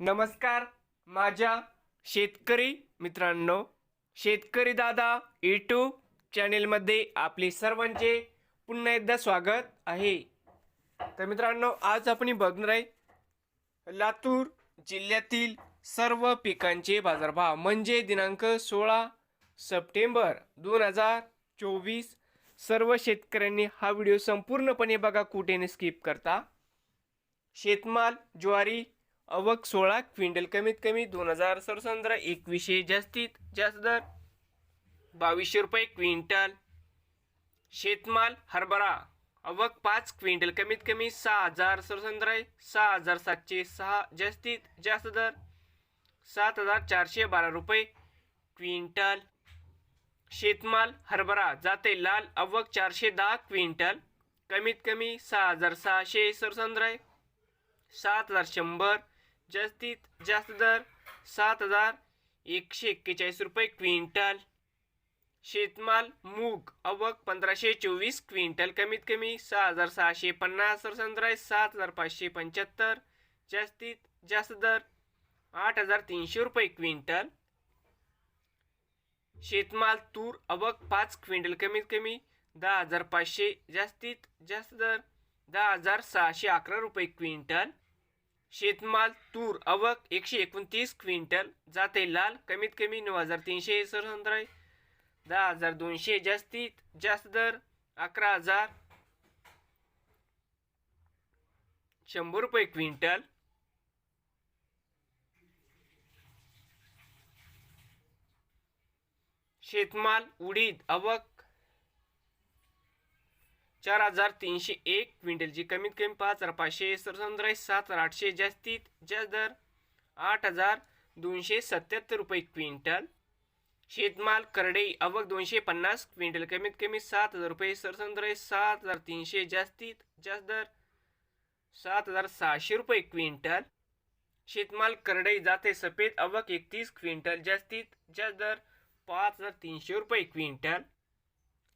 नमस्कार माझ्या शेतकरी मित्रांनो शेतकरी दादा यूट्यूब चॅनेलमध्ये आपले सर्वांचे पुन्हा एकदा स्वागत आहे. तर मित्रांनो आज आपण बघणार आहे लातूर जिल्ह्यातील सर्व पिकांचे बाजारभाव. म्हणजे दिनांक सोळा सप्टेंबर दोन हजार चोवीस सर्व शेतकऱ्यांनी हा व्हिडिओ संपूर्णपणे बघा कुठेने स्किप करता. शेतमाल ज्वारी अवक सोळा क्विंटल कमीत कमी दोन हजार सरसंद्र एकवीसशे जास्तीत जास्त दर. बावीसशे रुपये क्विंटल. शेतमाल हरभरा. अवक पाच क्विंटल कमीत कमी सहा हजार सरसंद्रा सहा हजार सातशे सहा जास्तीत जास्त दर. सात हजार चारशे बारा रुपये क्विंटल. शेतमाल हरभरा जाते लाल. अवक चारशे दहा क्विंटल कमीत कमी सहा हजार सहाशे सरसंद्राय सात हजार शंभर. जास्तीत जास्त दर सात हजार एकशे एक्केचाळीस रुपये क्विंटल. शेतमाल मूग अवक पंधराशे चोवीस क्विंटल कमीत कमी सहा हजार सहाशे पन्नास सरसंद्राय सात हजार पाचशे पंच्याहत्तर. जास्तीत जास्त दर आठ हजार तीनशे रुपये क्विंटल. शेतमाल तूर अवक पाच क्विंटल कमीत कमी दहा हजार पाचशे. जास्तीत जास्त दर दहा हजार सहाशे अकरा रुपये क्विंटल. शेतमाल तूर अवक एकशे एकोणतीस क्विंटल जाते लाल कमीत कमी नऊ हजार तीनशे सरसंद्राय दहा हजार दोनशे जास्तीत जास्त दर अकरा हजार शंभर रुपये क्विंटल. शेतमाल उडीद अवक चार हजार तीनशे एक क्विंटलची कमीत कमी पाच हजार पाचशे सरसंद्राय सात हजार आठशे जास्तीत जास्त दर आठ हजार दोनशे सत्याहत्तर रुपये क्विंटल. शेतमाल करडई अवक दोनशे पन्नास क्विंटल कमीत कमी सात हजार रुपये सरसंद्राय सात हजार तीनशे जास्तीत जास्त दर सात हजार सहाशे रुपये क्विंटल. शेतमाल करडई जाते सफेद अवक एकतीस क्विंटल जास्तीत जास्त दर पाच हजार तीनशे रुपये क्विंटल.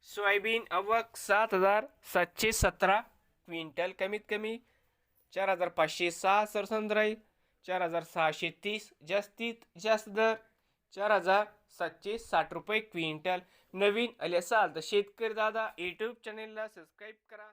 सोयाबीन अवक सात हजार सातशे सतरा क्विंटल कमीत कमी चार हजार पाचशे सहा सरसंद्राई चार हजार सहाशे तीस जास्तीत जास्त दर चार हजार सातशे साठ रुपये क्विंटल. नवीन आले असाल तर शेतकरी दादा यूट्यूब चॅनेलला सबस्क्राईब करा.